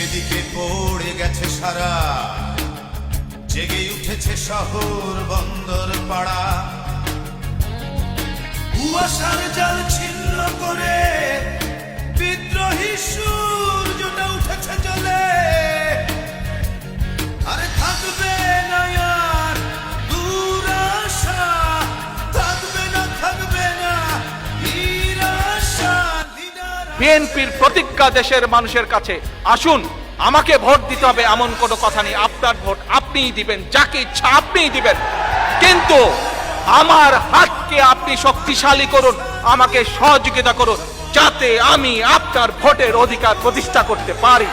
চারিদিকে পড়ে গেছে সারা। জেগে উঠেছে শহর বন্দর পাড়া। কুয়াশার জাল ছিন্ন করে বিদ্রোহী সূর্যটা উঠেছে চলে আরে থাকবে বিএনপির প্রতিজ্ঞা দেশের মানুষের কাছে। আসুন আমাকে ভোট দিতে হবে এমন কোনো কথা নেই। আপনার ভোট আপনিই দিবেন, যাকে ইচ্ছা আপনিই দিবেন। কিন্তু আমার হাতকে আপনি শক্তিশালী করুন, আমাকে সহযোগিতা করুন, যাতে আমি আপনার ভোটের অধিকার প্রতিষ্ঠা করতে পারি।